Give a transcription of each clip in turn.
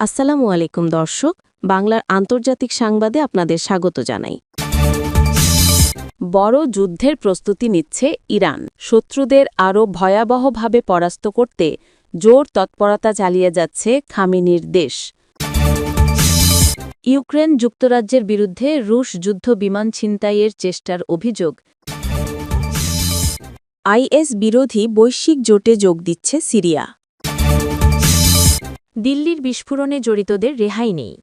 আসসালামু আলাইকুম দর্শক, বাংলার আন্তর্জাতিক সংবাদে আপনাদের স্বাগত জানাই। বড় যুদ্ধের প্রস্তুতি নিচ্ছে ইরান। শত্রুদের আরও ভয়াবহভাবে পরাস্ত করতে জোর তৎপরতা চালিয়ে যাচ্ছে খামিনির দেশ। ইউক্রেন যুক্তরাজ্যের বিরুদ্ধে রুশ যুদ্ধ বিমান ছিনতাইয়ের চেষ্টার অভিযোগ। আইএস বিরোধী বৈশ্বিক জোটে যোগ দিচ্ছে সিরিয়া। দিল্লির বিস্ফোরণে জড়িতদের রেহাই নেই।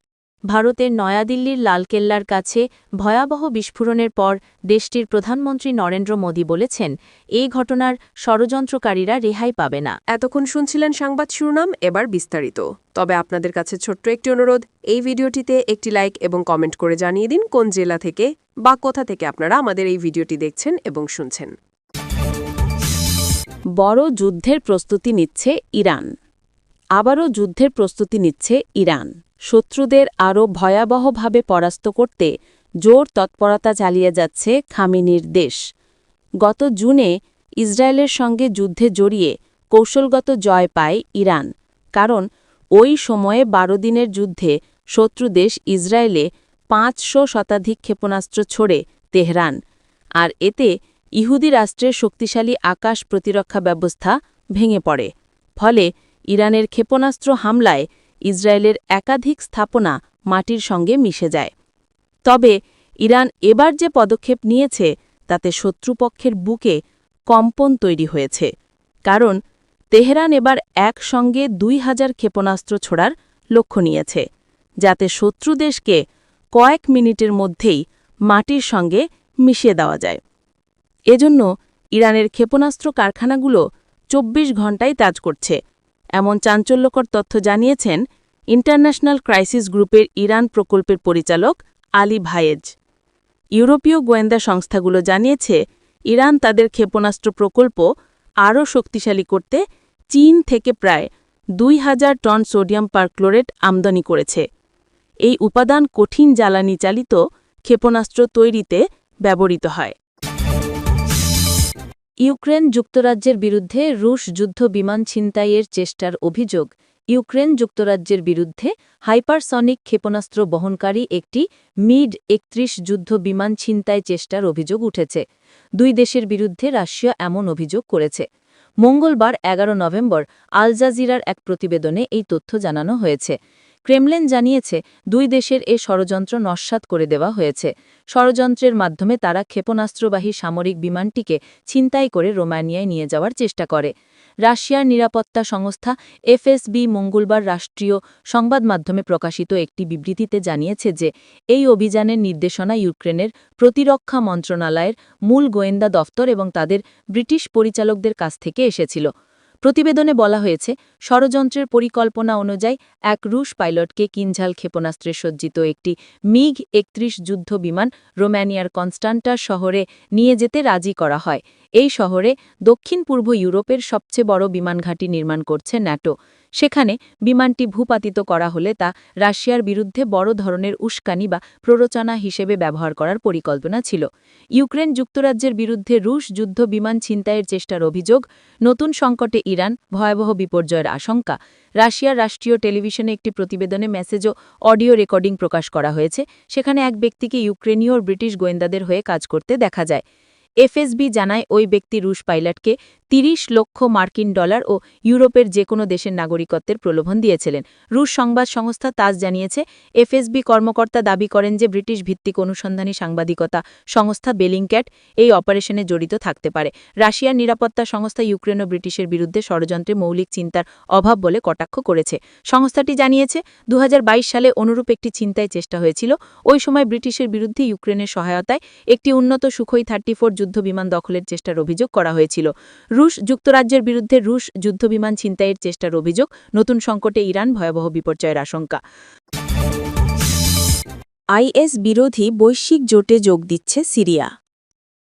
ভারতের নয়াদিল্লির লালকেল্লার কাছে ভয়াবহ বিস্ফোরণের পর দেশটির প্রধানমন্ত্রী নরেন্দ্র মোদী বলেছেন এই ঘটনার ষড়যন্ত্রকারীরা রেহাই পাবে না। এতক্ষণ শুনছিলেন সংবাদ শিরোনাম এবার বিস্তারিত। তবে আপনাদের কাছে ছোট্ট একটি অনুরোধ এই ভিডিওটিতে একটি লাইক এবং কমেন্ট করে জানিয়ে দিন কোন জেলা থেকে বা কোথা থেকে আপনারা আমাদের এই ভিডিওটি দেখছেন এবং শুনছেন। বড় যুদ্ধের প্রস্তুতি নিচ্ছে ইরান। আবারও যুদ্ধের প্রস্তুতি নিচ্ছে ইরান। শত্রুদের আরও ভয়াবহভাবে পরাস্ত করতে জোর তৎপরতা চালিয়ে যাচ্ছে খামিনির দেশ। গত জুনে ইসরায়েলের সঙ্গে যুদ্ধে জড়িয়ে কৌশলগত জয় পায় ইরান, কারণ ওই সময়ে বারো দিনের যুদ্ধে শত্রু দেশ ইসরায়েলে পাঁচশো শতাধিক ক্ষেপণাস্ত্র ছড়ে তেহরান, আর এতে ইহুদি রাষ্ট্রের শক্তিশালী আকাশ প্রতিরক্ষা ব্যবস্থা ভেঙে পড়ে। ফলে ইরানের ক্ষেপণাস্ত্র হামলায় ইসরায়েলের একাধিক স্থাপনা মাটির সঙ্গে মিশে যায়। তবে ইরান এবার যে পদক্ষেপ নিয়েছে, তাতে শত্রুপক্ষের বুকে কম্পন তৈরি হয়েছে। কারণ, তেহরান এবার একসঙ্গে দুই হাজার ক্ষেপণাস্ত্র ছোড়ার লক্ষ্য নিয়েছে, যাতে শত্রু দেশকে কয়েক মিনিটের মধ্যেই মাটির সঙ্গে মিশিয়ে দেওয়া যায়। এজন্য ইরানের ক্ষেপণাস্ত্র কারখানাগুলো ২৪ ঘণ্টায় কাজ করছে। এমন চাঞ্চল্যকর তথ্য জানিয়েছেন ইন্টারন্যাশনাল ক্রাইসিস গ্রুপের ইরান প্রকল্পের পরিচালক আলী ভায়েজ। ইউরোপীয় গোয়েন্দা সংস্থাগুলো জানিয়েছে, ইরান তাদের ক্ষেপণাস্ত্র প্রকল্প আরও শক্তিশালী করতে চীন থেকে প্রায় দুই হাজার টন সোডিয়াম পারক্লোরেট আমদানি করেছে। এই উপাদান কঠিন জ্বালানি চালিত ক্ষেপণাস্ত্র তৈরিতে ব্যবহৃত হয়। ইউক্রেন যুক্তরাজ্যের বিরুদ্ধে রুশ যুদ্ধ বিমান ছিনতাইয়ের চেষ্টার অভিযোগ। ইউক্রেন যুক্তরাজ্যের বিরুদ্ধে হাইপারসনিক ক্ষেপণাস্ত্র বহনকারী একটি মিড একত্রিশ যুদ্ধ বিমান ছিনতাই চেষ্টার অভিযোগ উঠেছে। দুই দেশের বিরুদ্ধে রাশিয়া এমন অভিযোগ করেছে। মঙ্গলবার এগারো নভেম্বর আল জাজিরার এক প্রতিবেদনে এই তথ্য জানানো হয়েছে। ক্রেমলেন জানিয়েছে, দুই দেশের এ ষড়যন্ত্র নস্যাৎ করে দেওয়া হয়েছে। ষড়যন্ত্রের মাধ্যমে তারা ক্ষেপণাস্ত্রবাহী সামরিক বিমানটিকে ছিনতাই করে রোমানিয়ায় নিয়ে যাওয়ার চেষ্টা করে। রাশিয়ার নিরাপত্তা সংস্থা এফএসবি মঙ্গলবার রাষ্ট্রীয় সংবাদ মাধ্যমে প্রকাশিত একটি বিবৃতিতে জানিয়েছে যে, এই অভিযানের নির্দেশনা ইউক্রেনের প্রতিরক্ষা মন্ত্রণালয়ের মূল গোয়েন্দা দফতর এবং তাদের ব্রিটিশ পরিচালকদের কাছ থেকে এসেছিল। প্রতিবেদনে বলা হয়েছে, ষড়যন্ত্রের পরিকল্পনা অনুযায়ী এক রুশ পাইলটকে কিনঝাল ক্ষেপণাস্ত্রে সজ্জিত একটি মিগ একত্রিশ যুদ্ধ বিমান রোমানিয়ার কনস্টান্টা শহরে নিয়ে যেতে রাজি করা হয়। এই শহরে দক্ষিণ পূর্ব ইউরোপের সবচেয়ে বড় বিমানঘাঁটি নির্মাণ করছে ন্যাটো। সেখানে বিমানটি ভূপাতিত করা হলে তা রাশিয়ার বিরুদ্ধে বড় ধরনের উস্কানি বা প্ররোচনা হিসেবে ব্যবহার করার পরিকল্পনা ছিল। ইউক্রেন যুক্তরাজ্যের বিরুদ্ধে রুশ যুদ্ধ বিমান ছিনতাইয়ের চেষ্টার অভিযোগ, নতুন সংকটে ইরান ভয়াবহ বিপর্যয়ের আশঙ্কা। রাশিয়ার রাষ্ট্রীয় টেলিভিশনে একটি প্রতিবেদনে মেসেজ ও অডিও রেকর্ডিং প্রকাশ করা হয়েছে, সেখানে এক ব্যক্তিকে ইউক্রেনীয় ব্রিটিশ গোয়েন্দাদের হয়ে কাজ করতে দেখা যায়। এফএসবি জানায় ওই ব্যক্তি রুশ পাইলটকে ৩০ লক্ষ মার্কিন ডলার ও ইউরোপের যে কোনো দেশের নাগরিকত্বের প্রলোভন দিয়েছিলেন। রুশ সংবাদ সংস্থা তাজ জানিয়েছে, এফএসবি কর্মকর্তা দাবি করেন যে ব্রিটিশ ভিত্তিক অনুসন্ধানী সাংবাদিকতা সংস্থা বেলিংক্যাট এই অপারেশনে জড়িত থাকতে পারে। রাশিয়ার নিরাপত্তা সংস্থা ইউক্রেন ও ব্রিটিশের বিরুদ্ধে ষড়যন্ত্রে মৌলিক চিন্তার অভাব বলে কটাক্ষ করেছে। সংস্থাটি জানিয়েছে দু হাজার বাইশ সালে অনুরূপ একটি চিন্তায় চেষ্টা হয়েছিল। ওই সময় ব্রিটিশের বিরুদ্ধে ইউক্রেনের সহায়তায় একটি উন্নত সুখই থার্টি ফোর যুদ্ধ বিমান দখলের চেষ্টার অভিযোগ করা হয়েছিল। রুশ যুক্তরাজ্যের বিরুদ্ধে রুশ যুদ্ধবিমান ছিনতাইয়ের চেষ্টার অভিযোগ, নতুন সংকটে ইরান ভয়াবহ বিপর্যয়ের আশঙ্কা। আইএস বিরোধী বৈশ্বিক জোটে যোগ দিচ্ছে সিরিয়া।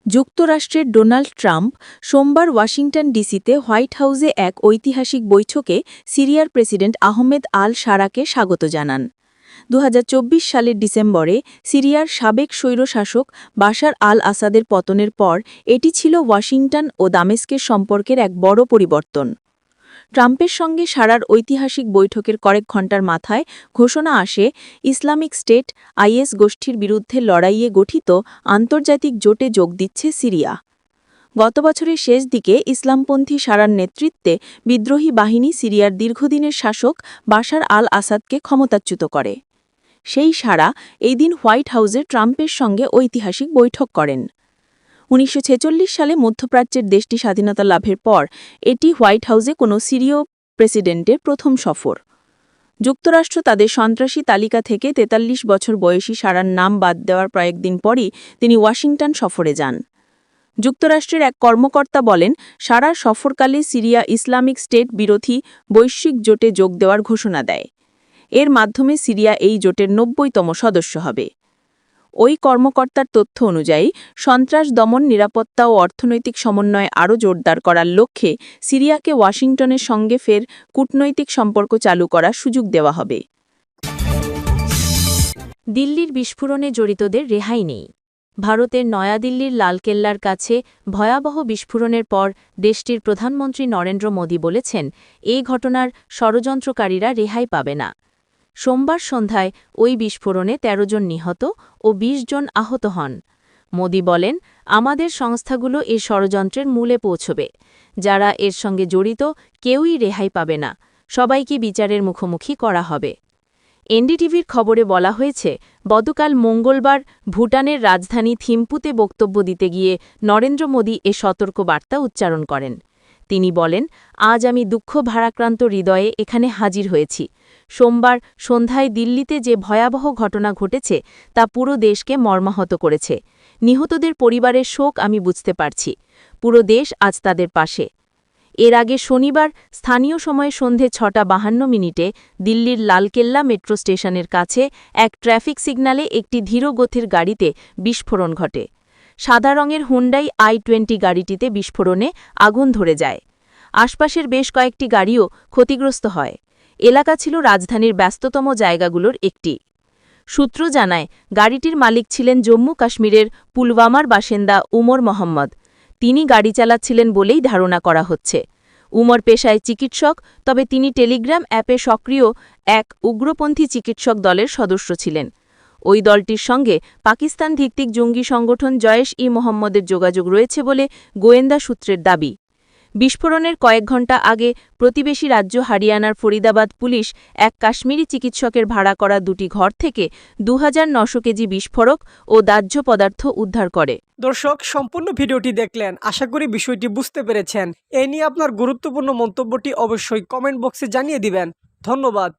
যুক্তরাষ্ট্রের ডোনাল্ড ট্রাম্প সোমবার ওয়াশিংটন ডিসিতে হোয়াইট হাউসে এক ঐতিহাসিক বৈঠকে সিরিয়ার প্রেসিডেন্ট আহমেদ আল সারাকে স্বাগত জানান। দু হাজার চব্বিশ সালের ডিসেম্বরে সিরিয়ার সাবেক স্বৈরশাসক বাশার আল আসাদের পতনের পর এটি ছিল ওয়াশিংটন ও দামেস্কের সম্পর্কের এক বড় পরিবর্তন। ট্রাম্পের সঙ্গে সারার ঐতিহাসিক বৈঠকের কয়েক ঘণ্টার মাথায় ঘোষণা আসে, ইসলামিক স্টেট আইএস গোষ্ঠীর বিরুদ্ধে লড়াইয়ে গঠিত আন্তর্জাতিক জোটে যোগ দিচ্ছে সিরিয়া। গত বছরের শেষ দিকে ইসলামপন্থী সারার নেতৃত্বে বিদ্রোহী বাহিনী সিরিয়ার দীর্ঘদিনের শাসক বাশার আল আসাদকে ক্ষমতাচ্যুত করে। সেই সারা এই দিন হোয়াইট হাউসে ট্রাম্পের সঙ্গে ঐতিহাসিক বৈঠক করেন। উনিশশো ছেচল্লিশ সালে মধ্যপ্রাচ্যের দেশটি স্বাধীনতা লাভের পর এটি হোয়াইট হাউসে কোনো সিরীয় প্রেসিডেন্টের প্রথম সফর। যুক্তরাষ্ট্র তাদের সন্ত্রাসী তালিকা থেকে ৪৩ বছর বয়সী সারার নাম বাদ দেওয়ার কয়েকদিন পরই তিনি ওয়াশিংটন সফরে যান। যুক্তরাষ্ট্রের এক কর্মকর্তা বলেন, সারা সফরকালে সিরিয়া ইসলামিক স্টেট বিরোধী বৈশ্বিক জোটে যোগ দেওয়ার ঘোষণা দেয়। এর মাধ্যমে সিরিয়া এই জোটের নব্বইতম সদস্য হবে। ওই কর্মকর্তার তথ্য অনুযায়ী, সন্ত্রাস দমন, নিরাপত্তা ও অর্থনৈতিক সমন্বয় আরও জোরদার করার লক্ষ্যে সিরিয়াকে ওয়াশিংটনের সঙ্গে ফের কূটনৈতিক সম্পর্ক চালু করার সুযোগ দেওয়া হবে। দিল্লির বিস্ফোরণে জড়িতদের রেহাই নেই। ভারতের নয়াদিল্লির লালকেল্লার কাছে ভয়াবহ বিস্ফোরণের পর দেশটির প্রধানমন্ত্রী নরেন্দ্র মোদী বলেছেন, এই ঘটনার ষড়যন্ত্রকারীরা রেহাই পাবে না। সোমবার সন্ধ্যায় ওই বিস্ফোরণে ১৩ জন নিহত ও ২০ জন আহত হন। মোদি বলেন, আমাদের সংস্থাগুলো এই ষড়যন্ত্রের মূলে পৌঁছবে। যারা এর সঙ্গে জড়িত কেউই রেহাই পাবে না। সবাইকে বিচারের মুখোমুখি করা হবে। এনডিটিভির খবরে বলা হয়েছে, গতকাল মঙ্গলবার ভুটানের রাজধানী থিম্পুতে বক্তব্য দিতে গিয়ে নরেন্দ্র মোদী এ সতর্ক বার্তা উচ্চারণ করেন। তিনি বলেন, আজ আমি দুঃখ ভারাক্রান্ত হৃদয়ে এখানে হাজির হয়েছি। সোমবার সন্ধ্যায় দিল্লিতে যে ভয়াবহ ঘটনা ঘটেছে, তা পুরো দেশকে মর্মাহত করেছে। নিহতদের পরিবারের শোক আমি বুঝতে পারছি। পুরো দেশ আজ তাদের পাশে। এর আগে শনিবার স্থানীয় সময় সন্ধে ছটা বাহান্ন মিনিটে দিল্লির লালকেল্লা মেট্রো স্টেশনের কাছে এক ট্রাফিক সিগন্যালে একটি ধীরগতির গাড়িতে বিস্ফোরণ ঘটে। সাদা রঙের হুন্ডাই আই টোয়েন্টি গাড়িটিতে বিস্ফোরণে আগুন ধরে যায়। আশপাশের বেশ কয়েকটি গাড়িও ক্ষতিগ্রস্ত হয়। এলাকা ছিল রাজধানীর ব্যস্ততম জায়গাগুলোর একটি। সূত্র জানায়, গাড়িটির মালিক ছিলেন জম্মু কাশ্মীরের পুলওয়ামার বাসিন্দা উমর মোহাম্মদ। তিনি গাড়ি চালাচ্ছিলেন বলেই ধারণা করা হচ্ছে। উমর পেশায় চিকিৎসক, তবে তিনি টেলিগ্রাম অ্যাপে সক্রিয় এক উগ্রপন্থী চিকিৎসক দলের সদস্য ছিলেন। ওই দলটির সঙ্গে পাকিস্তান ভিত্তিক জঙ্গি সংগঠন জয়েশ ই মোহাম্মদের যোগাযোগ রয়েছে বলে গোয়েন্দা সূত্রের দাবি। বিস্ফোরণের কয়েক ঘণ্টা আগে প্রতিবেশী রাজ্য হারিয়ানার ফরিদাবাদ পুলিশ এক কাশ্মীরি চিকিৎসকের ভাড়া করা দুটি ঘর থেকে দু হাজার কেজি বিস্ফোরক ও দাহ্য পদার্থ উদ্ধার করে। দর্শক, সম্পূর্ণ ভিডিওটি দেখলেন। আশা করি বিষয়টি বুঝতে পেরেছেন। এ নিয়ে আপনার গুরুত্বপূর্ণ মন্তব্যটি অবশ্যই কমেন্ট বক্সে জানিয়ে দিবেন। ধন্যবাদ।